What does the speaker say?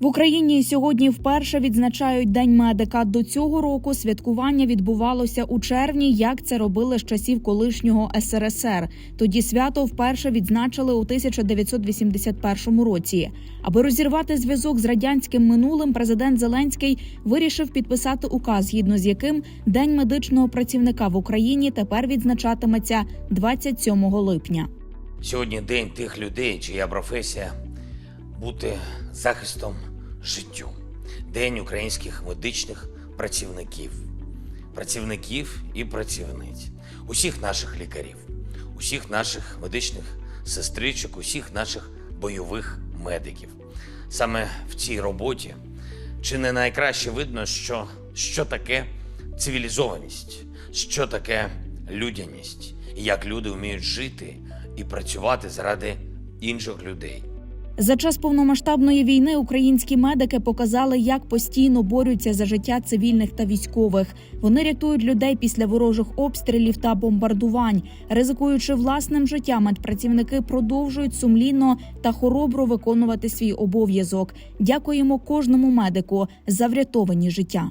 В Україні сьогодні вперше відзначають День медика. До цього року святкування відбувалося у червні, як це робили з часів колишнього СРСР. Тоді свято вперше відзначили у 1981 році. Аби розірвати зв'язок з радянським минулим, президент Зеленський вирішив підписати указ, згідно з яким День медичного працівника в Україні тепер відзначатиметься 27 липня. Сьогодні день тих людей, чия професія бути захистом життю. День українських медичних працівників, працівників і працівниць, усіх наших лікарів, усіх наших медичних сестричок, усіх наших бойових медиків. Саме в цій роботі чи не найкраще видно, що, що таке цивілізованість, що таке людяність, і як люди вміють жити і працювати заради інших людей. За час повномасштабної війни українські медики показали, як постійно борються за життя цивільних та військових. Вони рятують людей після ворожих обстрілів та бомбардувань. Ризикуючи власним життям, медпрацівники продовжують сумлінно та хоробро виконувати свій обов'язок. Дякуємо кожному медику за врятовані життя.